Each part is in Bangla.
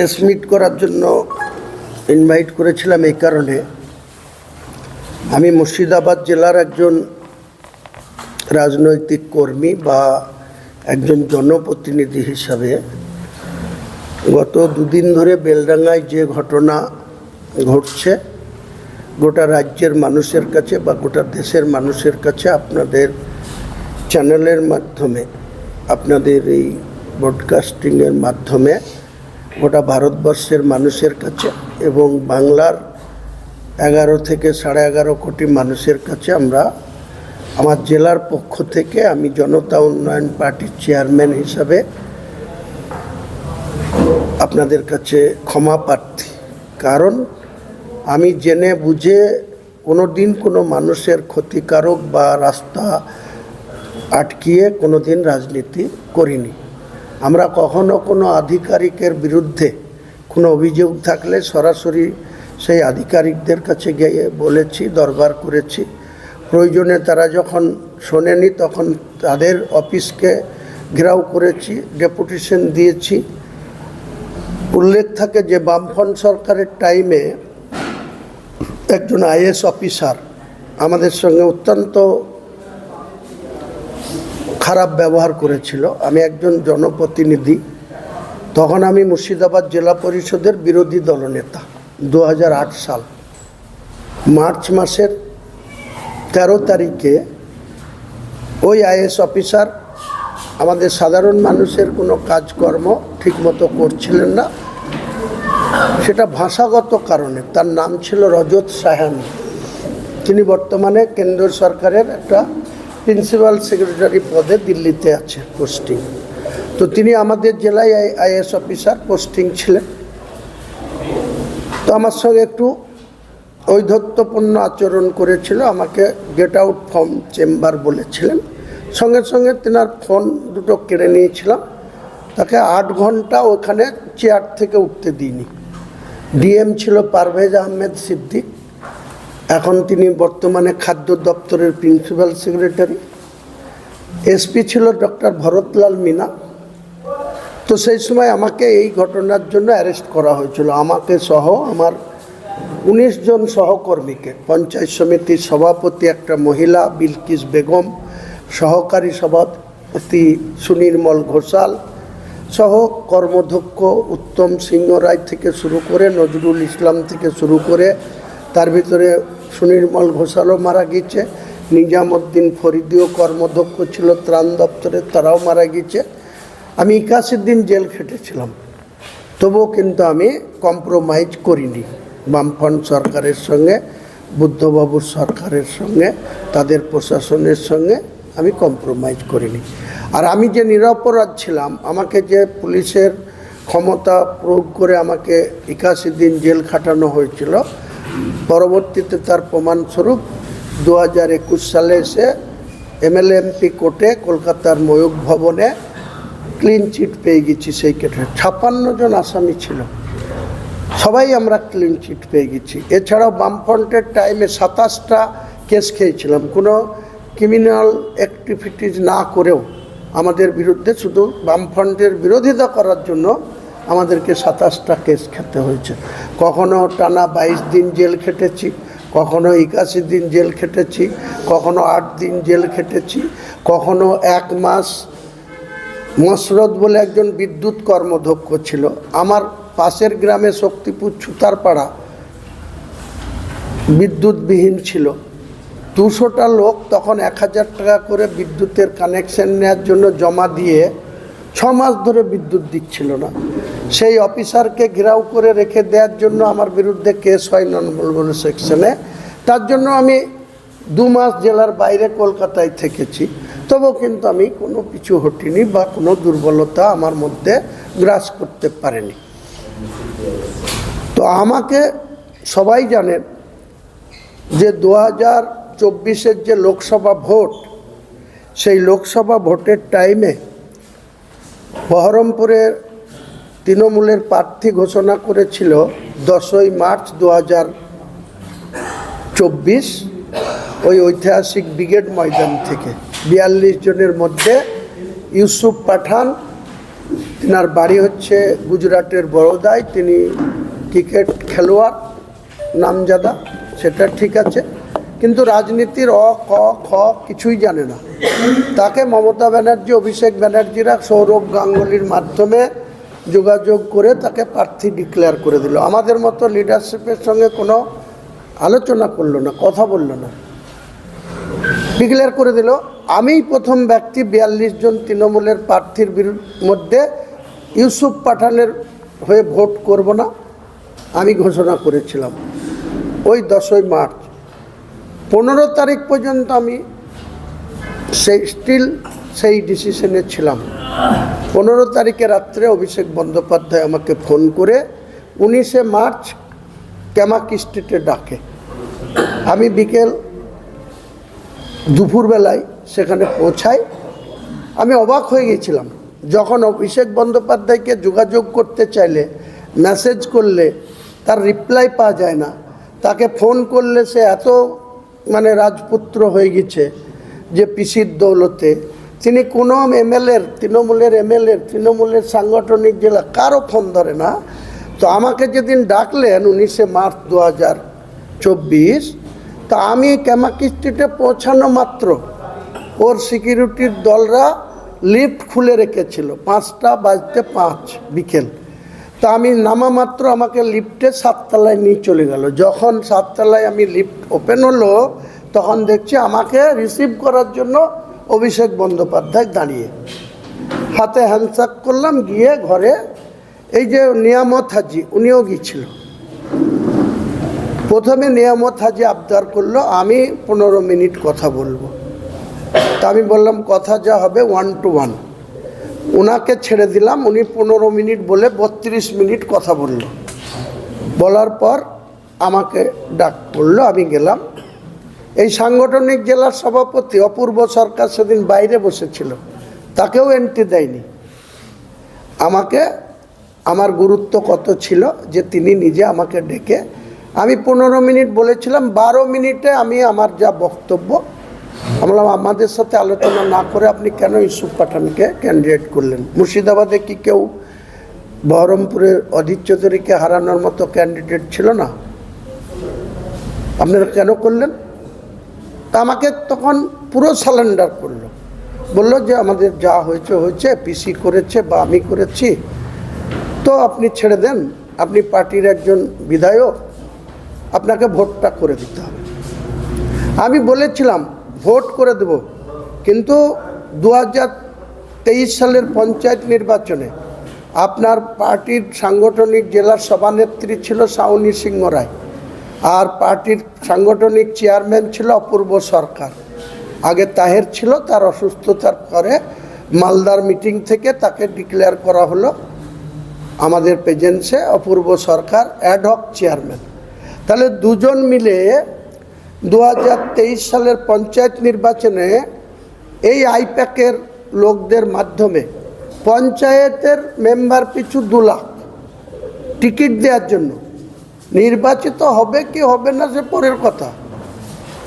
প্রেস মিট করার জন্য ইনভাইট করেছিলাম এই কারণে। আমি মুর্শিদাবাদ জেলার একজন রাজনৈতিক কর্মী বা একজন জনপ্রতিনিধি হিসাবে গত দুদিন ধরে বেলডাঙ্গায় যে ঘটনা ঘটছে, গোটা রাজ্যের মানুষের কাছে বা গোটা দেশের মানুষের কাছে আপনাদের চ্যানেলের মাধ্যমে, আপনাদের এই ব্রডকাস্টিংয়ের মাধ্যমে গোটা ভারতবর্ষের মানুষের কাছে এবং বাংলার এগারো থেকে সাড়ে এগারো কোটি মানুষের কাছে আমরা আমার জেলার পক্ষ থেকে আমি জনতা উন্নয়ন পার্টির চেয়ারম্যান হিসাবে আপনাদের কাছে ক্ষমা প্রার্থী। কারণ আমি জেনে বুঝে কোনো দিন কোনো মানুষের ক্ষতিকারক বা রাস্তা আটকিয়ে কোনো দিন রাজনীতি করিনি। আমরা কখনো কোনো আধিকারিকের বিরুদ্ধে কোনো অভিযোগ থাকলে সরাসরি সেই আধিকারিকদের কাছে গিয়ে বলেছি, দরবার করেছি। প্রয়োজনে তারা যখন শোনেনি তখন তাদের অফিসকে ঘেরাও করেছি, ডেপুটেশন দিয়েছি। উল্লেখ থাকে যে বামফ্রন্ট সরকারের টাইমে একজন আইএস অফিসার আমাদের সঙ্গে অত্যন্ত খারাপ ব্যবহার করেছিল। আমি একজন জনপ্রতিনিধি। তখন আমি মুর্শিদাবাদ জেলা পরিষদের বিরোধী দলনেতা দু হাজার আট সাল। মার্চ মাসের তেরো তারিখে ওই আইএস অফিসার আমাদের সাধারণ মানুষের কোনো কাজকর্ম ঠিকমতো করছিলেন না। সেটা ভাষাগত কারণে, তার নাম ছিল রজত সাহানি। তিনি বর্তমানে কেন্দ্র সরকারের একটা প্রিন্সিপাল সেক্রেটারি পদে দিল্লিতে আছে পোস্টিং। তো তিনি আমাদের জেলায় আইএস অফিসার পোস্টিং ছিলেন। তো আমার সঙ্গে একটু ঔদ্ধত্যপূর্ণ আচরণ করেছিল, আমাকে গেট আউট ফর্ম চেম্বার বলেছিলেন। সঙ্গে সঙ্গে তেনার ফোন দুটো কেড়ে নিয়েছিলাম। তাকে আট ঘণ্টা ওখানে চেয়ার থেকে উঠতে দিইনি। ডিএম ছিল পারভেজ আহমেদ সিদ্দিক। এখন তিনি বর্তমানে খাদ্য দপ্তরের প্রিন্সিপাল সেক্রেটারি। এসপি ছিল ডক্টর ভরতলাল মিনা। তো সেই সময় আমাকে এই ঘটনার জন্য অ্যারেস্ট করা হয়েছিল। আমাকে সহ আমার উনিশ জন সহকর্মীকে, পঞ্চায়েত সমিতির সভাপতি একটা মহিলা, বিলকিস বেগম, সহকারী সভাপতি সুনির্মল ঘোষাল সহ কর্মধ্যক্ষ উত্তম সিংহ রায় থেকে শুরু করে নজরুল ইসলাম থেকে শুরু করে তার ভিতরে সুনির্মল ঘোষালও মারা গিয়েছে। নিজামুদ্দিন ফরিদিও কর্মধ্যক্ষ ছিল, ত্রাণ দপ্তরে তারাও মারা গিয়েছে আমি একাশি দিন জেল খেটেছিলাম। তবুও কিন্তু আমি কম্প্রোমাইজ করিনি। বামফ্রন্ট সরকারের সঙ্গে বুদ্ধবাবুর সরকারের সঙ্গে, তাদের প্রশাসনের সঙ্গে আমি কম্প্রোমাইজ করিনি। আর আমি যে নিরপরাধ ছিলাম, আমাকে যে পুলিশের ক্ষমতা প্রয়োগ করে আমাকে একাশি দিন জেল খাটানো হয়েছিল, পরবর্তীতে তার প্রমাণস্বরূপ দু হাজার একুশ সালে এসে এমএলএমপি কোর্টে কলকাতার ময়ূক ভবনে ক্লিন চিট পেয়ে গেছি সেই কেটে। ছাপ্পান্ন জন আসামি ছিল। সবাই আমরা ক্লিন চিট পেয়ে গেছি। এছাড়াও বামফ্রন্টের টাইমে সাতাশটা কেস খেয়েছিলাম। কোনো ক্রিমিনাল অ্যাক্টিভিটিস না করেও আমাদের বিরুদ্ধে শুধু বামফ্রন্টের বিরোধিতা করার জন্য আমাদেরকে সাতাশটা কেস খেতে হয়েছে। কখনো টানা বাইশ দিন জেল খেটেছি কখনো একাশি দিন জেল খেটেছি, কখনো আট দিন জেল খেটেছি, কখনো এক মাস মসরত বলে একজন বিদ্যুৎ কর্মধ্যক্ষ ছিল। আমার পাশের গ্রামে শক্তিপুর ছুতারপাড়া বিদ্যুৎবিহীন ছিল। দুশোটা লোক তখন এক হাজার টাকা করে বিদ্যুতের কানেকশন নেওয়ার জন্য জমা দিয়ে ছ মাস ধরে বিদ্যুৎ দিচ্ছিল না। সেই অফিসারকে ঘেরাও করে রেখে দেওয়ার জন্য আমার বিরুদ্ধে কেস হয় নন সেকশনে। তার জন্য আমি দু মাস জেলার বাইরে কলকাতায় থেকেছি। তবুও কিন্তু আমি কোনো পিছু হটিনি বা কোনো দুর্বলতা আমার মধ্যে গ্রাস করতে পারেনি। তো আমাকে সবাই জানেন যে দু হাজার চব্বিশের যে লোকসভা ভোট, সেই লোকসভা ভোটের টাইমে বহরমপুরের তৃণমূলের প্রার্থী ঘোষণা করেছিল দশই মার্চ দু চব্বিশ ওই ঐতিহাসিক ব্রিগেড ময়দান থেকে। বিয়াল্লিশ জনের মধ্যে ইউসুফ পাঠান, তিনার বাড়ি হচ্ছে গুজরাটের বড়োদায় তিনি ক্রিকেট খেলোয়াড়, নামজাদা, সেটা ঠিক আছে। কিন্তু রাজনীতির অ, ক, খ কিছুই জানে না। তাকে মমতা ব্যানার্জি, অভিষেক ব্যানার্জিরা সৌরভ গাঙ্গুলির মাধ্যমে যোগাযোগ করে তাকে প্রার্থী ডিক্লেয়ার করে দিল। আমাদের মতো লিডারশিপের সঙ্গে কোনো আলোচনা করল না, কথা বলল না। ডিক্লেয়ার করে দিল। আমিই প্রথম ব্যক্তি বিয়াল্লিশ জন তৃণমূলের প্রার্থীর মধ্যে ইউসুফ পাঠানের হয়ে ভোট করব না, আমি ঘোষণা করেছিলাম। ওই দশই মার্চ পনেরো তারিখ পর্যন্ত আমি সেই স্টিল সেই ডিসিশনে ছিলাম। পনেরো তারিখে রাত্রে অভিষেক বন্দ্যোপাধ্যায় আমাকে ফোন করে, উনিশে মার্চ ক্যামাক স্ট্রিটে ডাকে। আমি বিকেল দুপুরবেলায় সেখানে পৌঁছাই। আমি অবাক হয়ে গেছিলাম। যখন অভিষেক বন্দ্যোপাধ্যায়কে যোগাযোগ করতে চাইলে মেসেজ করলে, তার রিপ্লাই পাওয়া যায় না। তাকে ফোন করলে সে এত মানে রাজপুত্র হয়ে গেছে, যে পিসির দৌলতে। তিনি কোনো এমএলএর তৃণমূলের এমএলএর তৃণমূলের সাংগঠনিক জেলা কারও ফোন ধরে না। তো আমাকে যেদিন ডাকলেন উনিশে মার্চ দু হাজার চব্বিশ, তা আমি ক্যামাকি স্ট্রিটে পৌঁছানো মাত্র। ওর সিকিউরিটির দলরা লিফট খুলে রেখেছিল, পাঁচটা বাজতে পাঁচ বিকেল। তা আমি নামা মাত্র আমাকে লিফটে সাততলায় নিয়ে চলে গেল। যখন সাততলায় আমি লিফট ওপেন হলো, তখন দেখছি আমাকে রিসিভ করার জন্য অভিষেক বন্দ্যোপাধ্যায় দাঁড়িয়ে। হাতে হ্যান্ডশাক করলাম, গিয়ে ঘরে এই যে নিয়ামত হাজি, উনিও গিয়েছিল। প্রথমে নিয়ামত হাজি আবদার করল, আমি পনেরো মিনিট কথা বলব। তা আমি বললাম, কথা যা হবে ওয়ান টু ওয়ান ওনাকে ছেড়ে দিলাম, উনি পনেরো মিনিট বলে বত্রিশ মিনিট কথা বলল। বলার পর আমাকে ডাক পড়ল, আমি গেলাম। এই সাংগঠনিক জেলার সভাপতি অপূর্ব সরকার সেদিন বাইরে বসেছিল, তাকেও এন্ট্রি দেয়নি। আমাকে, আমার গুরুত্ব কত ছিল যে তিনি নিজে আমাকে ডেকে, আমি পনেরো মিনিট বলেছিলাম, বারো মিনিটে আমি আমার যা বক্তব্য আমি বললাম, আমাদের সাথে আলোচনা না করে আপনি কেন ইউসুফ পাঠানকে ক্যান্ডিডেট করলেন? মুর্শিদাবাদে কি কেউ বহরমপুরের অধীর চৌধুরীকে হারানোর মতো ক্যান্ডিডেট ছিল না? আপনারা কেন করলেন? তা আমাকে তখন পুরো সালেন্ডার করল। বলল যে, আমাদের যা হয়েছে হয়েছে পিসি করেছে বা আমি করেছি। তো আপনি ছেড়ে দেন, আপনি পার্টির একজন বিধায়ক, আপনাকে ভোটটা করে দিতে হবে। আমি বলেছিলাম ভোট করে দেব। কিন্তু দু সালের পঞ্চায়েত নির্বাচনে আপনার পার্টির সাংগঠনিক জেলার সভানেত্রী ছিল সাউনি সিংহ রায় আর পার্টির সাংগঠনিক চেয়ারম্যান ছিল অপূর্ব সরকার। আগে তাহের ছিল, তার অসুস্থতার পরে মালদার মিটিং থেকে তাকে ডিক্লেয়ার করা হলো আমাদের প্রেজেন্সে অপূর্ব সরকার অ্যাডহক চেয়ারম্যান তাহলে দুজন মিলে দু হাজার তেইশ সালের পঞ্চায়েত নির্বাচনে এই আইপ্যাকের লোকদের মাধ্যমে পঞ্চায়েতের মেম্বার পিছু দু লাখ টিকিট দেওয়ার জন্য। নির্বাচিত হবে কি হবে না সে পরের কথা।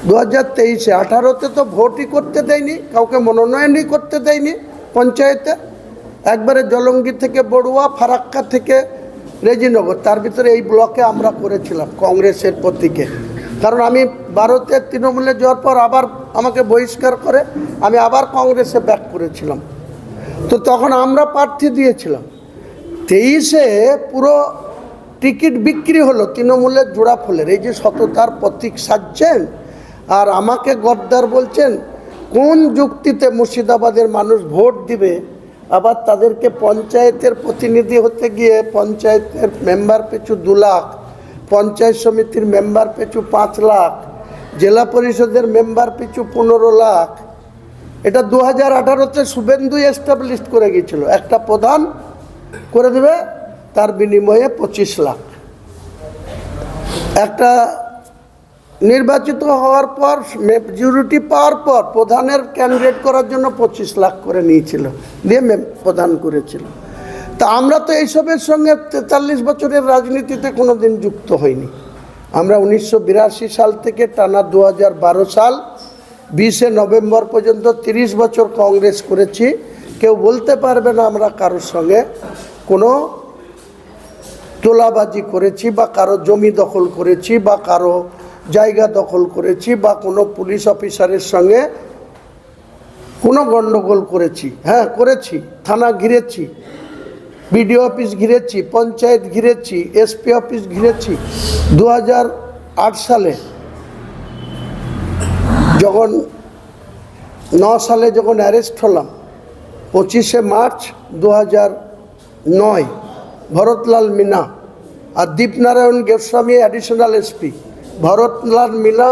দু হাজার তেইশে আঠারোতে তো ভোটই করতে দেয়নি, কাউকে মনোনয়নই করতে দেয়নি পঞ্চায়েতে। একবারে জলঙ্গি থেকে বড়ুয়া, ফারাক্কা থেকে রেজিনগর, তার ভিতরে এই ব্লকে আমরা করেছিলাম কংগ্রেসের প্রতীকে। কারণ আমি ভারতের তৃণমূলে যাওয়ার পর আবার আমাকে বহিষ্কার করে আমি আবার কংগ্রেসে ব্যাক করেছিলাম। তো তখন আমরা প্রার্থী দিয়েছিলাম। তেইশে পুরো টিকিট বিক্রি হলো তৃণমূলের জোড়া ফুলের। এই যে সততার প্রতীক সাজছেন আর আমাকে গদ্দার বলছেন, কোন যুক্তিতে মুর্শিদাবাদের মানুষ ভোট দিবে? আবার তাদেরকে পঞ্চায়েতের প্রতিনিধি হতে গিয়ে পঞ্চায়েতের মেম্বার পিছু দু লাখ। পঞ্চায়েত সমিতির মেম্বার পিছু পাঁচ লাখ, জেলা পরিষদের মেম্বার পিছু পনেরো লাখ। এটা দু হাজার আঠারোতে শুভেন্দু এস্টাবলিশ করে গিয়েছিল। একটা প্রধান করে দেবে, তার বিনিময়ে পঁচিশ লাখ। একটা নির্বাচিত হওয়ার পর মেজরিটি পাওয়ার পর প্রধানের ক্যান্ডিডেট করার জন্য পঁচিশ লাখ করে নিয়েছিল, দিয়ে প্রধান করেছিল। তা আমরা তো এইসবের সঙ্গে তেতাল্লিশ বছরের রাজনীতিতে কোনো দিন যুক্ত হইনি। আমরা উনিশশো বিরাশি সাল থেকে টানা দু হাজার বারো সাল, বিশে নভেম্বর পর্যন্ত তিরিশ বছর কংগ্রেস করেছি। কেউ বলতে পারবে না আমরা কারোর সঙ্গে কোনো তোলাবাজি করেছি বা কারও জমি দখল করেছি বা কারও জায়গা দখল করেছি বা কোনো পুলিশ অফিসারের সঙ্গে কোনো গণ্ডগোল করেছি। হ্যাঁ করেছি, থানা ঘিরেছি। বিডিও অফিস ঘিরেছি, পঞ্চায়েত ঘিরেছি, এসপি অফিস ঘিরেছি। দু হাজার আট সালে যখন ন সালে যখন অ্যারেস্ট হলাম, পঁচিশে মার্চ দু নয়, ভরতলাল মিনা আর Dipnarayan Goswami additional SP Bharatlal Meena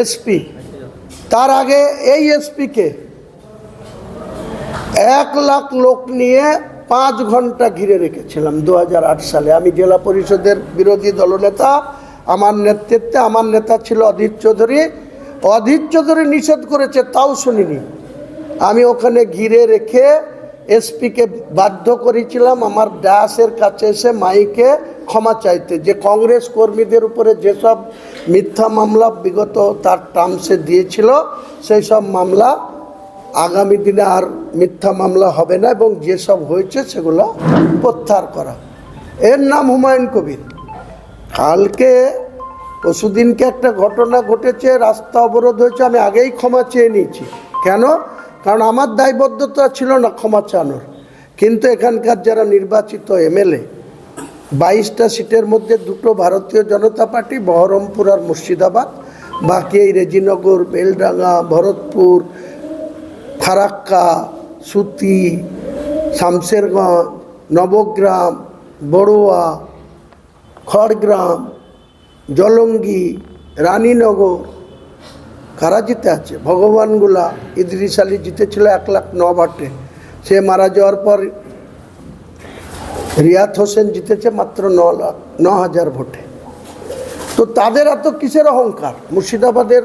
SP তার আগে এই এসপিকে এক লাখ লোক নিয়ে পাঁচ ঘণ্টা ঘিরে রেখেছিলাম দু হাজার আট সালে। আমি জেলা পরিষদের বিরোধী দলনেতা, আমার নেতৃত্বে আমার নেতা ছিল অধীর চৌধুরী। অধীর চৌধুরী নিষেধ করেছে, তাও শুনিনি। আমি ওখানে ঘিরে রেখে এসপিকে বাধ্য করেছিলাম আমার ডাসের কাছে এসে মাইকে ক্ষমা চাইতে, যে কংগ্রেস কর্মীদের উপরে যেসব মিথ্যা মামলা বিগত তার টার্মসে দিয়েছিল সেই সব মামলা আগামী দিনে আর মিথ্যা মামলা হবে না এবং যেসব হয়েছে সেগুলো প্রত্যাহার করা। এর নাম হুমায়ুন কবির। কালকে পশুদিনকে একটা ঘটনা ঘটেছে, রাস্তা অবরোধ হয়েছে, আমি আগেই ক্ষমা চেয়ে নিয়েছি। কেন? কারণ আমার দায়বদ্ধতা ছিল না ক্ষমা চানোর কিন্তু এখানকার যারা নির্বাচিত এমএলএ, বাইশটা সিটের মধ্যে দুটো ভারতীয় জনতা পার্টি, বহরমপুর আর মুর্শিদাবাদ, বাকি এই রেজিনগর, বেলডাঙ্গা, ভরতপুর ফারাক্কা, সুতি শামশেরগঞ্জ নবগ্রাম, বড়ুয়া, খড়গ্রাম, জলঙ্গি, রানীনগর। কারা জিতে আছে ভগবানগুলা ইদ্রিস আলী জিতেছিল এক লাখ ন ভোটে। সে মারা যাওয়ার পর রিয়াত হোসেন জিতেছে মাত্র ন লাখ, ন হাজার ভোটে। তো তাদের এত কিসের অহংকার? মুর্শিদাবাদের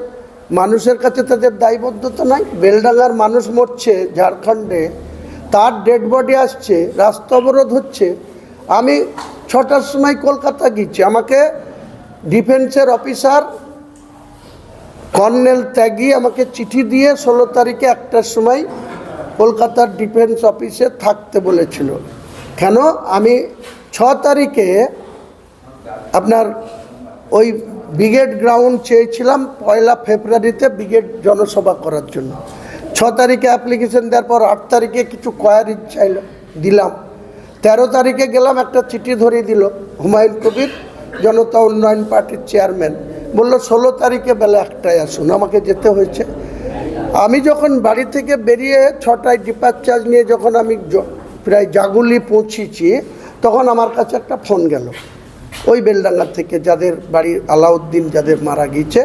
মানুষের কাছে তাদের দায়বদ্ধতা নাই। বেলডাঙ্গার মানুষ মরছে ঝাড়খণ্ডে, তার ডেড বডি আসছে, রাস্তা অবরোধ হচ্ছে। আমি ছটার সময় কলকাতা গিয়েছি। আমাকে ডিফেন্সের অফিসার কর্নেল ত্যাগী আমাকে চিঠি দিয়ে ষোলো তারিখে একটার সময় কলকাতার ডিফেন্স অফিসে থাকতে বলেছিল। কেন? আমি ছ তারিখে আপনার ওই ব্রিগেড গ্রাউন্ড চেয়েছিলাম পয়লা ফেব্রুয়ারিতে ব্রিগেড জনসভা করার জন্য। ছ তারিখে অ্যাপ্লিকেশন দেওয়ার পর আট তারিখে কিছু কোয়ারি চাইল দিলাম। তেরো তারিখে গেলাম, একটা চিঠি ধরিয়ে দিল হুমায়ুন কবির, জনতা উন্নয়ন পার্টির চেয়ারম্যান বলল, ষোলো তারিখে বেলা একটায় আসুন, আমাকে যেতে হয়েছে। আমি যখন বাড়ি থেকে বেরিয়ে ছটায় ডিপার্চার্জ নিয়ে যখন আমি প্রায় জাগুলি পৌঁছেছি, তখন আমার কাছে একটা ফোন গেল। ওই বেলডাঙ্গা থেকে যাদের বাড়ির আলাউদ্দিন যাদের মারা গিয়েছে,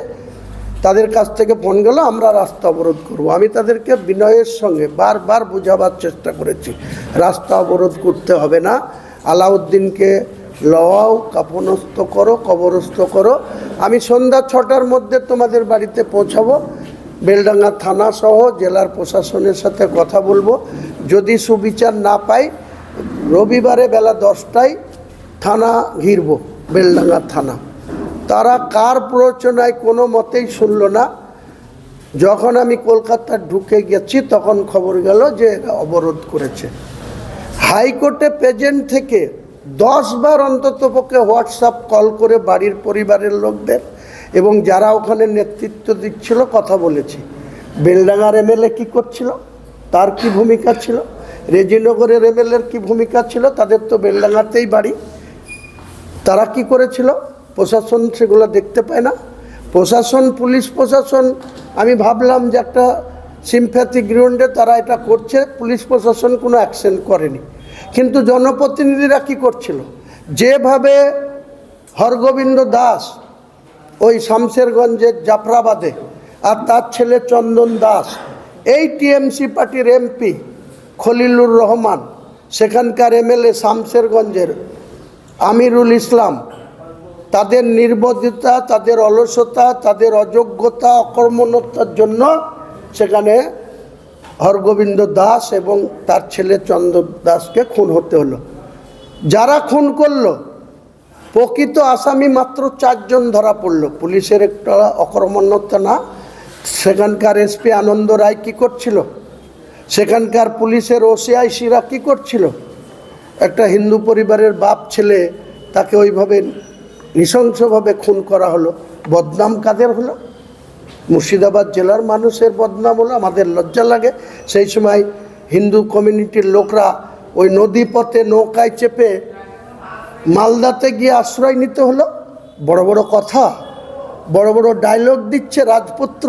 তাদের কাছ থেকে ফোন গেল, আমরা রাস্তা অবরোধ করব। আমি তাদেরকে বিনয়ের সঙ্গে বারবার বোঝাবার চেষ্টা করেছি, রাস্তা অবরোধ করতে হবে না। আলাউদ্দিনকে লওয়াও কাপনস্থ করো, কবরস্থ করো। আমি সন্ধ্যা ছটার মধ্যে তোমাদের বাড়িতে পৌঁছাবো। বেলডাঙ্গা থানা সহ জেলার প্রশাসনের সাথে কথা বলব। যদি সুবিচার না পাই, রবিবারে বেলা দশটায় থানা ঘিরব। বেলডাঙ্গা থানা। তারা কার প্ররোচনায় কোনো মতেই শুনল না। যখন আমি কলকাতা ঢুকে গেছি, তখন খবর গেল যে অবরোধ করেছে। হাইকোর্টে প্রেজেন্ট থেকে দশ বার অন্তত পক্ষে হোয়াটসঅ্যাপ কল করে বাড়ির পরিবারের লোকদের এবং যারা ওখানে নেতৃত্ব দিচ্ছিল কথা বলেছি। বেলডাঙ্গার এমএলএ কী করছিল? তার কি ভূমিকা ছিল? রেজিনগরের এমএলএর কি ভূমিকা ছিল? তাদের তো বেলডাঙ্গাতেই বাড়ি। তারা কি করেছিল? প্রশাসন সেগুলো দেখতে পায় না। প্রশাসন, পুলিশ প্রশাসন, আমি ভাবলাম যে একটা সিম্প্যাথি গ্রাউন্ডে তারা এটা করছে, পুলিশ প্রশাসন কোনো অ্যাকশন করেনি। কিন্তু জনপ্রতিনিধিরা কি করছিল? যেভাবে হরগোবিন্দ দাস ওই শামশেরগঞ্জের জাফরাবাদে আর তার ছেলে চন্দন দাস, এই টিএমসি পার্টির এমপি খলিলুর রহমান, সেখানকার এমএলএ শামশেরগঞ্জের আমিরুল ইসলাম, তাদের নির্বোধতা তাদের অলসতা, তাদের অযোগ্যতা অকর্মণতার জন্য সেখানে হরগোবিন্দ দাস এবং তার ছেলে চন্দ্র দাসকে খুন হতে হলো। যারা খুন করল, প্রকৃত আসামি মাত্র চারজন ধরা পড়ল। পুলিশের একটা অকর্মণ্যতা না, সেখানকার এসপি আনন্দ রায় কী করছিল? সেখানকার পুলিশের ওসিআইসিরা কী করছিল? একটা হিন্দু পরিবারের বাপ ছেলে তাকে ওইভাবে নৃশংসভাবে খুন করা হলো। বদনাম কাদের হলো? মুর্শিদাবাদ জেলার মানুষের বদনাম হলো, আমাদের লজ্জা লাগে। সেই সময় হিন্দু কমিউনিটির লোকরা ওই নদী পথে নৌকায় চেপে মালদাতে গিয়ে আশ্রয় নিতে হলো। বড় বড় কথা, বড় বড় ডায়লগ দিচ্ছে রাজপুত্র,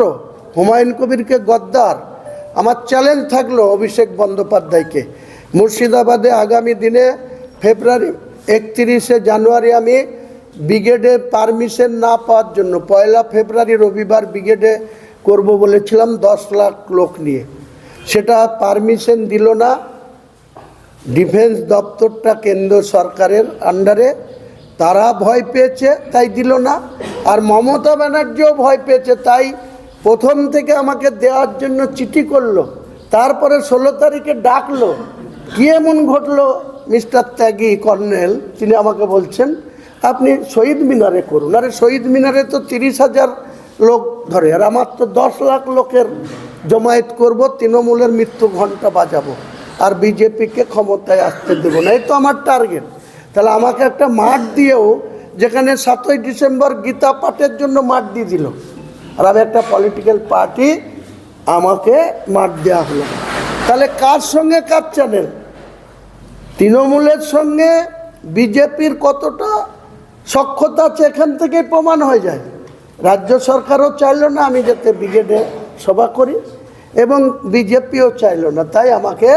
হুমায়ুন কবিরকে গদ্দার। আমার চ্যালেঞ্জ থাকল অভিষেক বন্দ্যোপাধ্যায়কে। মুর্শিদাবাদে আগামী দিনে ফেব্রুয়ারি একত্রিশে জানুয়ারি আমি ব্রিগেডে পারমিশন না পাওয়ার জন্য পয়লা ফেব্রুয়ারি রবিবার ব্রিগেডে করব বলেছিলাম দশ লাখ লোক নিয়ে। সেটা পারমিশন দিল না। ডিফেন্স দপ্তরটা কেন্দ্র সরকারের আন্ডারে। তারা ভয় পেয়েছে, তাই দিল না। আর মমতা ব্যানার্জিও ভয় পেয়েছে, তাই প্রথম থেকে আমাকে দেওয়ার জন্য চিঠি করল। তারপরে ষোলো তারিখে ডাকলো। কি এমন ঘটলো, মিস্টার ত্যাগী কর্নেল, তিনি আমাকে বলছেন, আপনি শহীদ মিনারে করুন। আরে শহীদ মিনারে তো তিরিশ হাজার লোক ধরে, আর আমার তো দশ লাখ লোকের জমায়েত করব, তৃণমূলের মৃত্যু ঘণ্টা বাজাবো, আর বিজেপিকে ক্ষমতায় আসতে দেবো না, এই তো আমার টার্গেট। তাহলে আমাকে একটা মাঠ দিয়েও, যেখানে সাতই ডিসেম্বর গীতা পাঠের জন্য মাঠ দিয়ে দিল, আর আমি একটা পলিটিক্যাল পার্টি আমাকে মাঠ দেওয়া হলো। তাহলে কার সঙ্গে, কার চ্যানেল তৃণমূলের সঙ্গে বিজেপির কতটা সক্ষতা আছে এখান থেকেই প্রমাণ হয়ে যায়। রাজ্য সরকারও চাইলো না আমি যাতে ব্রিগেডে সভা করি এবং বিজেপিও চাইলো না। তাই আমাকে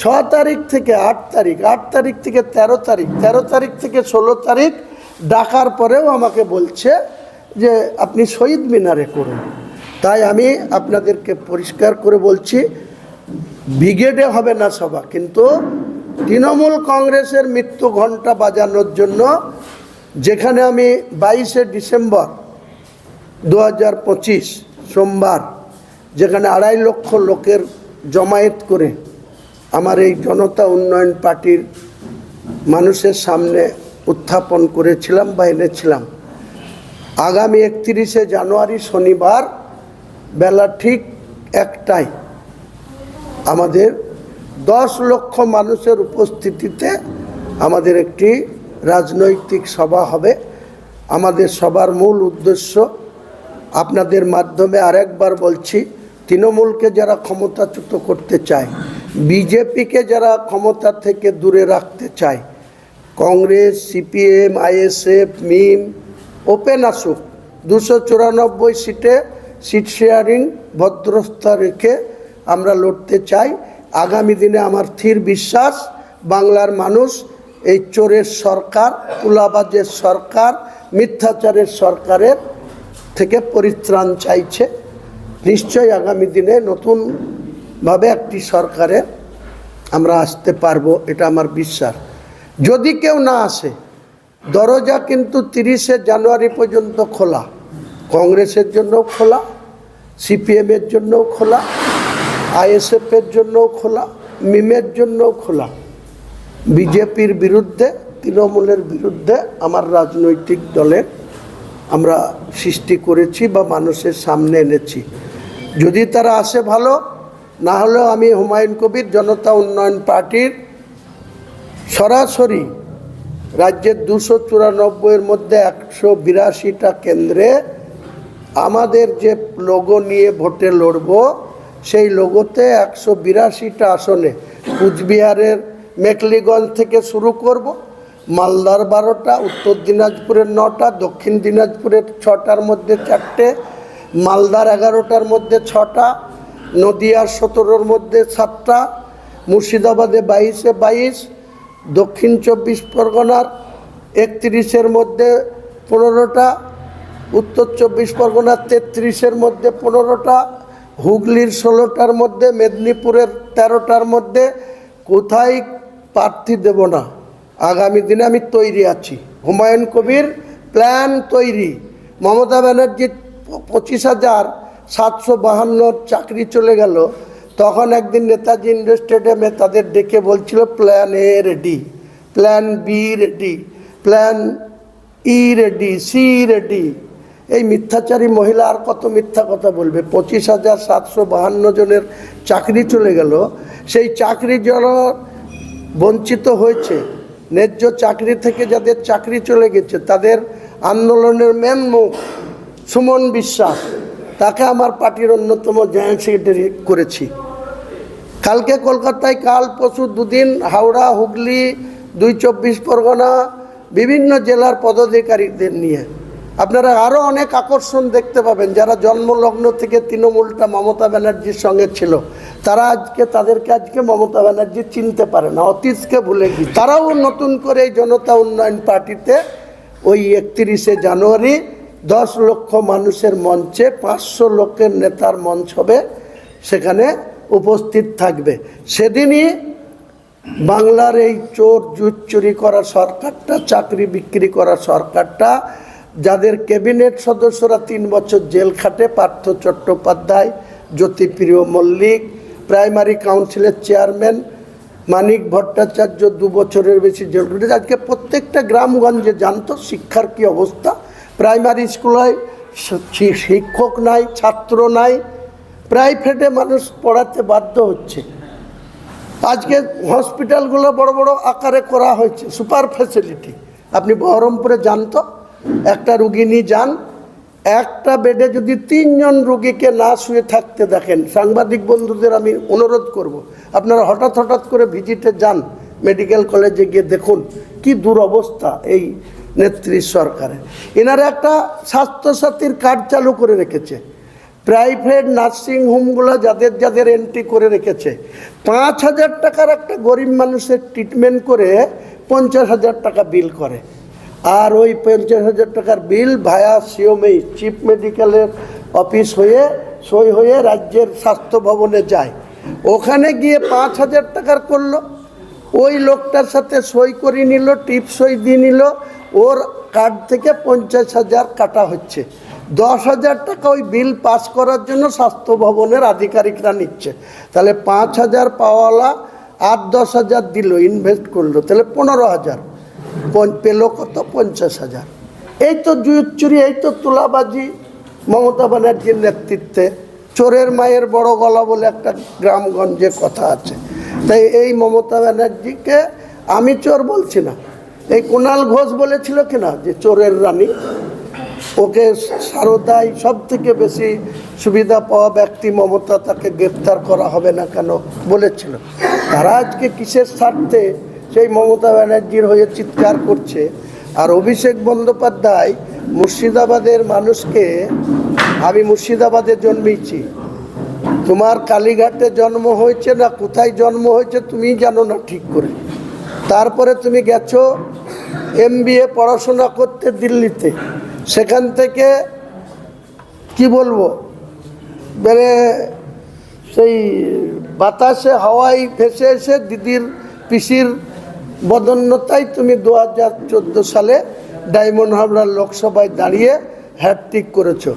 ছ তারিখ থেকে আট তারিখ আট তারিখ থেকে ১৩ তারিখ ১৩ তারিখ থেকে ষোলো তারিখ ডাকার পরেও আমাকে বলছে যে আপনি শহীদ মিনারে করুন। তাই আমি আপনাদেরকে পরিষ্কার করে বলছি, ব্রিগেডে হবে না সভা, কিন্তু তৃণমূল কংগ্রেসের মৃত্যু ঘণ্টা বাজানোর জন্য যেখানে আমি বাইশে ডিসেম্বর দু হাজার পঁচিশ সোমবার যেখানে আড়াই লক্ষ লোকের জমায়েত করে আমার এই জনতা উন্নয়ন পার্টির মানুষের সামনে উত্থাপন করেছিলাম বা এনেছিলাম। আগামী একত্রিশে জানুয়ারি শনিবার বেলা ঠিক একটাই আমাদের দশ লক্ষ মানুষের উপস্থিতিতে আমাদের একটি রাজনৈতিক সভা হবে। আমাদের সবার মূল উদ্দেশ্য আপনাদের মাধ্যমে আরেকবার বলছি, তৃণমূলকে যারা ক্ষমতাচ্যুত করতে চায়, বিজেপিকে যারা ক্ষমতা থেকে দূরে রাখতে চায়, Congress, CPM, ISF, MIM, open আসুক, দুশো চুরানব্বই সিটে সিট শেয়ারিং ভদ্রস্থা রেখে আমরা লড়তে চাই। আগামী দিনে আমার স্থির বিশ্বাস, বাংলার মানুষ, এই চোরের সরকার তুলাবাজের সরকার, মিথ্যাচারের সরকারের থেকে পরিত্রাণ চাইছে। নিশ্চয়ই আগামী দিনে নতুনভাবে একটি সরকারের আমরা আসতে পারব, এটা আমার বিশ্বাস। যদি কেউ না আসে, দরজা কিন্তু তিরিশে জানুয়ারি পর্যন্ত খোলা। কংগ্রেসের জন্যও খোলা, সিপিএমের জন্যও খোলা। আইএসএফের জন্যও খোলা, মিমের জন্যও খোলা। বিজেপির বিরুদ্ধে, তৃণমূলের বিরুদ্ধে আমার রাজনৈতিক দলের আমরা সৃষ্টি করেছি বা মানুষের সামনে এনেছি। যদি তারা আসে ভালো, না হলেও আমি হুমায়ুন কবির জনতা উন্নয়ন পার্টির সরাসরি রাজ্যের দুশো চুরানব্বইয়ের মধ্যে একশো বিরাশিটা কেন্দ্রে আমাদের যে লোগো নিয়ে ভোটে লড়ব সেই লোগোতে একশো বিরাশিটা আসনে কুচবিহারের মেকলিগঞ্জ থেকে শুরু করব, মালদার বারোটা, উত্তর দিনাজপুরের নটা, দক্ষিণ দিনাজপুরের ছটার মধ্যে চারটে, মালদার এগারোটার মধ্যে ছটা, নদিয়ার সতেরোর মধ্যে সাতটা, মুর্শিদাবাদে বাইশে বাইশ, দক্ষিণ চব্বিশ পরগনার একত্রিশের মধ্যে পনেরোটা, উত্তর চব্বিশ পরগনার তেত্রিশের মধ্যে পনেরোটা হুগলির ষোলোটার মধ্যে, মেদিনীপুরের তেরোটার মধ্যে, কোথায় প্রার্থী দেব না? আগামী দিনে আমি তৈরি আছি। হুমায়ুন কবির প্ল্যান তৈরি। মমতা ব্যানার্জির পঁচিশ হাজার সাতশো বাহান্নর চাকরি চলে গেল। তখন একদিন নেতাজি ইন্ডোর স্টেডিয়ামে তাদের ডেকে বলছিল, plan A ready, plan B ready, plan E ready, C ready. এই মিথ্যাচারী মহিলা আর কত মিথ্যা কথা বলবে? পঁচিশ হাজার সাতশো বাহান্ন জনের চাকরি চলে গেল। সেই চাকরি যারা বঞ্চিত হয়েছে, ন্যায্য চাকরি থেকে যাদের চাকরি চলে গেছে, তাদের আন্দোলনের মেন মুখ সুমন বিশ্বাস। তাকে আমার পার্টির অন্যতম জয়েন্ট সেক্রেটারি করেছি। কালকে কলকাতায়, কাল পশু দুদিন হাওড়া, হুগলি, দুই চব্বিশ পরগনা, বিভিন্ন জেলার পদাধিকারীদের নিয়ে আপনারা আরও অনেক আকর্ষণ দেখতে পাবেন যারা জন্মলগ্ন থেকে তৃণমূলটা মমতা ব্যানার্জির সঙ্গে ছিল। তারা আজকে তাদেরকে আজকে মমতা ব্যানার্জি চিনতে পারে না, অতীতকে ভুলে গিয়ে। তারাও নতুন করে এই জনতা উন্নয়ন পার্টিতে ওই একত্রিশে জানুয়ারি দশ লক্ষ মানুষের মঞ্চে পাঁচশো লোকের নেতার মঞ্চ হবে, সেখানে উপস্থিত থাকবে। সেদিনই বাংলার এই চোর, জুট চুরি করা সরকারটা, চাকরি বিক্রি করা সরকারটা যাদের ক্যাবিনেট সদস্যরা তিন বছর জেল খাটে, পার্থ চট্টোপাধ্যায়, জ্যোতিপ্রিয় মল্লিক, প্রাইমারি কাউন্সিলের চেয়ারম্যান, মানিক ভট্টাচার্য দু বছরের বেশি জেল খেটেছে আজকে প্রত্যেকটা গ্রামগঞ্জে জানতো শিক্ষার কি অবস্থা। প্রাইমারি স্কুলে শিক্ষক নাই, ছাত্র নাই, প্রাইভেটে মানুষ পড়াতে বাধ্য হচ্ছে। আজকে হসপিটালগুলো বড় বড় আকারে করা হয়েছে, সুপার ফ্যাসিলিটি। আপনি বহরমপুরে যান তো একটা রুগী নিয়ে যান, একটা বেডে যদি তিনজন রুগীকে না শুয়ে থাকতে দেখেন, সাংবাদিক বন্ধুদের আমি অনুরোধ করব। আপনারা হঠাৎ হঠাৎ করে ভিজিটে যান মেডিকেল কলেজে গিয়ে দেখুন কি দুরবস্থা এই নেত্রী সরকারের এনারা একটা স্বাস্থ্যসাথীর কার্ড চালু করে রেখেছে প্রাইভেট নার্সিং হোমগুলো যাদের যাদের এন্ট্রি করে রেখেছে, পাঁচ হাজার টাকার একটা গরিব মানুষের ট্রিটমেন্ট করে পঞ্চাশ হাজার টাকা বিল করে আর ওই পঞ্চাশ হাজার টাকার বিল ভায়া সিওমেই চিফ মেডিকেলের অফিস হয়ে, সই হয়ে রাজ্যের স্বাস্থ্য ভবনে যায়। ওখানে গিয়ে পাঁচ হাজার টাকার করল। ওই লোকটার সাথে সই করে নিল টিপ সই দিয়ে নিল। ওর কার্ড থেকে পঞ্চাশ হাজার কাটা হচ্ছে। দশ হাজার টাকা ওই বিল পাস করার জন্য স্বাস্থ্য ভবনের আধিকারিকরা নিচ্ছে। তাহলে পাঁচ হাজার পাওয়ালা আট দশ হাজার দিল ইনভেস্ট করল। তাহলে পনেরো হাজার। পেল কত? পঞ্চাশ হাজার। এই তো জুয়ুর চুরি, এই তো তুলাবাজি। মমতা ব্যানার্জির নেতৃত্বে চোরের মায়ের বড় গলা বলে একটা গ্রামগঞ্জে কথা আছে। তাই এই মমতা ব্যানার্জিকে আমি চোর বলছি না। এই কুণাল ঘোষ বলেছিল কিনা যে চোরের রানী? ওকে সারদায় সব থেকে বেশি সুবিধা পাওয়া ব্যক্তি মমতা তাকে গ্রেপ্তার করা হবে না কেন বলেছিল। তারা আজকে কিসের স্বার্থে সেই মমতা ব্যানার্জির হয়ে চিৎকার করছে। আর অভিষেক বন্দ্যোপাধ্যায় মুর্শিদাবাদের মানুষকে, আমি মুর্শিদাবাদে জন্মেছি। তোমার কালীঘাটে জন্ম হয়েছে না কোথায় জন্ম হয়েছে তুমি জানো না ঠিক করে। তারপরে তুমি গেছো এম পড়াশোনা করতে দিল্লিতে। সেখান থেকে কি বলব? মানে সেই বাতাসে হাওয়ায় ভেসে এসে দিদির, পিসির বদন্যতায় তুমি দু হাজার চোদ্দ সালে ডায়মন্ড হাবড়ার লোকসভায় দাঁড়িয়ে হ্যাট্রিক করেছ।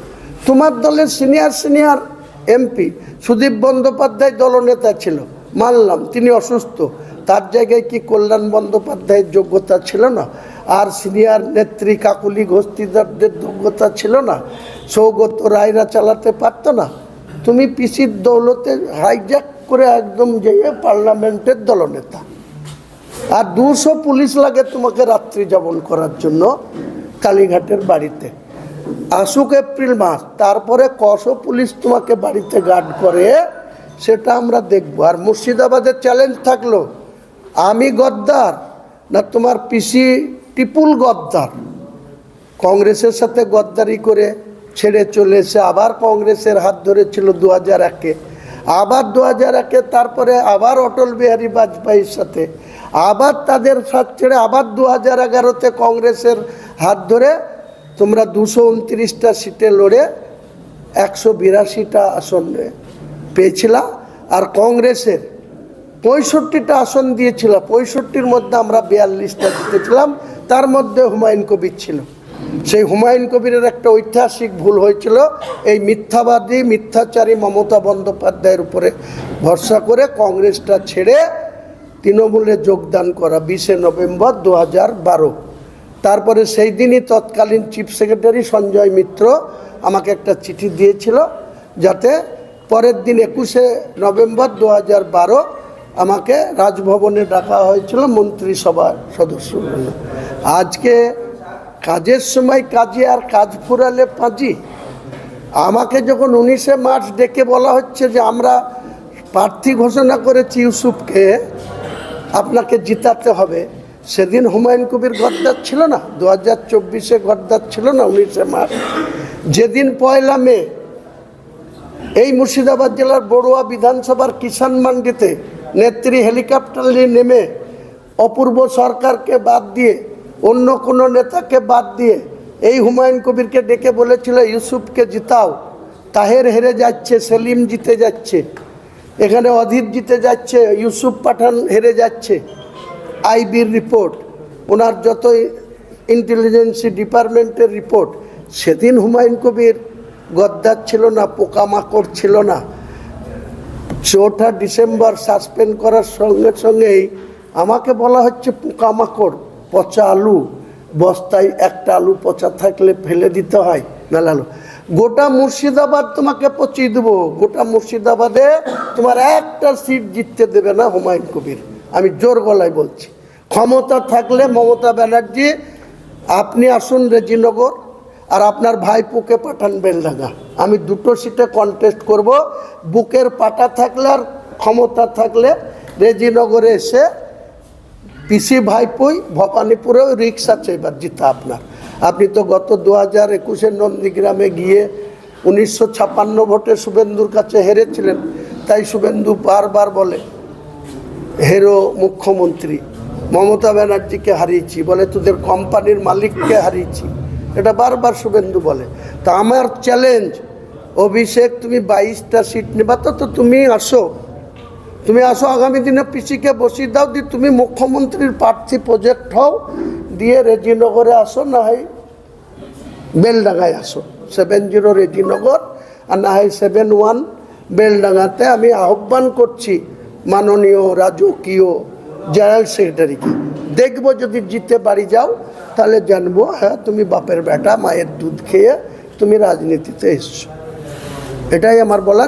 তোমার দলের senior senior MP Sudip Bandyopadhyay দলনেতা ছিল। মানলাম, তিনি অসুস্থ। তার জায়গায় কি কল্যাণ বন্দ্যোপাধ্যায়ের যোগ্যতা ছিল না? আর সিনিয়র নেত্রী কাকুলি ঘোস্তিদারদের যোগ্যতা ছিল না? সৌগত রায়রা চালাতে পারতো না? তুমি পিসির দৌলতে হাইজ্যাক করে একদম যেয়ে পার্লামেন্টের দলনেতা। আর দুশো পুলিশ লাগে তোমাকে রাত্রি যাপন করার জন্য কালীঘাটের বাড়িতে। আসুক এপ্রিল মাস, তারপরে কশো পুলিশ তোমাকে বাড়িতে গার্ড করে, সেটা আমরা দেখব। আর মুর্শিদাবাদের চ্যালেঞ্জ থাকল, আমি গদ্দার না তোমার পিসি টিপুল গদ্দার? কংগ্রেসের সাথে গদ্দারি করে ছেড়ে চলে এসে আবার কংগ্রেসের হাত ধরেছিল দু হাজার একে। আবার দু হাজার একে তারপরে আবার অটল বিহারী বাজপেয়ীর সাথে, আবার তাদের সাথ ছেড়ে আবার দু হাজার এগারোতে কংগ্রেসের হাত ধরে তোমরা দুশো উনত্রিশটা সিটে লড়ে একশো বিরাশিটা আসন পেয়েছিলা আর কংগ্রেসের পঁয়ষট্টিটা আসন দিয়েছিল। পঁয়ষট্টির মধ্যে আমরা বিয়াল্লিশটা জিতেছিলাম, তার মধ্যে হুমায়ুন কবির ছিল। সেই হুমায়ুন কবিরের একটা ঐতিহাসিক ভুল হয়েছিল। এই মিথ্যাবাদী, মিথ্যাচারী মমতা বন্দ্যোপাধ্যায়ের উপরে ভরসা করে কংগ্রেসটা ছেড়ে তৃণমূলে যোগদান করা বিশে নভেম্বর দু হাজার বারো। তারপরে সেই দিনই তৎকালীন চিফ সেক্রেটারি সঞ্জয় মিত্র আমাকে একটা চিঠি দিয়েছিল যাতে পরের দিন একুশে নভেম্বর দু হাজার বারো আমাকে রাজভবনে ডাকা হয়েছিল মন্ত্রিসভার সদস্য। আজকে কাজের সময় কাজে আর কাজ ফুরালে পাঁজি। আমাকে যখন উনিশে মার্চ ডেকে বলা হচ্ছে যে আমরা প্রার্থী ঘোষণা করেছি ইউসুফকে, আপনাকে জিতাতে হবে। সেদিন হুমায়ুন কবির গদ্দার ছিল না দু হাজার চব্বিশে গদ্দার ছিল না উনিশে মার্চ। যেদিন পয়লা মে এই মুর্শিদাবাদ জেলার বড়ুয়া বিধানসভার কিষাণ মান্ডিতে নেত্রী হেলিকপ্টার নিয়ে নেমে অপূর্ব সরকারকে বাদ দিয়ে অন্য কোনো নেতাকে বাদ দিয়ে এই হুমায়ুন কবিরকে ডেকে বলেছিল, ইউসুফকে জিতাও। তাহের হেরে যাচ্ছে, সেলিম জিতে যাচ্ছে। এখানে অধীর জিতে যাচ্ছে, ইউসুফ পাঠান হেরে যাচ্ছে। আইবির রিপোর্ট, ওনার যত ইন্টেলিজেন্সি ডিপার্টমেন্টের রিপোর্ট, সেদিন হুমায়ুন কবির গদ্দার ছিল না, পোকামাকড় ছিল না। চৌঠা ডিসেম্বর সাসপেন্ড করার সঙ্গে সঙ্গেই আমাকে বলা হচ্ছে পোকামাকড়। পচা আলু, বস্তায় একটা আলু পচা থাকলে ফেলে দিতে হয়। মেলালো গোটা মুর্শিদাবাদ তোমাকে পচিয়ে দেবো। গোটা মুর্শিদাবাদে তোমার একটা সিট জিততে দেবে না হুমায়ুন কবির। আমি জোর গলায় বলছি। ক্ষমতা থাকলে মমতা ব্যানার্জি, আপনি আসুন রেজিনগর আর আপনার ভাইপুকে পাঠান বেলডাঙ্গা। আমি দুটো সিটে কন্টেস্ট করব। বুকের পাটা থাকলে আর ক্ষমতা থাকলে রেজিনগরে এসে পিসি ভাইপুই ভবানীপুরেও রিক্স আছে এবার জিতা আপনার। আপনি তো গত দু হাজার একুশের নন্দীগ্রামে গিয়ে উনিশশো ছাপ্পান্ন ভোটে শুভেন্দুর কাছে হেরেছিলেন, তাই শুভেন্দু বারবার বলে, হেরো মুখ্যমন্ত্রী, মমতা ব্যানার্জিকে হারিয়েছি, বলে তোদের কোম্পানির মালিককে হারিয়েছি। এটা বারবার শুভেন্দু বলে। তা আমার চ্যালেঞ্জ অভিষেক তুমি বাইশটা সিট নেবা, তো তো তুমি আসো। তুমি আসো আগামী দিনে পিসিকে বসিয়ে দাও, দিয়ে তুমি মুখ্যমন্ত্রীর প্রার্থী প্রজেক্ট হও, দিয়ে রেজিনগরে আসো না হয় বেলডাঙ্গায় আসো। সেভেন জিরো রেজিনগর আর না হয় সেভেন ওয়ান বেলডাঙ্গাতে আমি আহ্বান করছি মাননীয় রাজকীয় জেনারেল সেক্রেটারিকে। দেখব যদি জিতে বাড়ি যাও, তাহলে জানব হ্যাঁ তুমি বাপের বেটা, মায়ের দুধ খেয়ে তুমি রাজনীতিতে এসছো। এটাই আমার বলার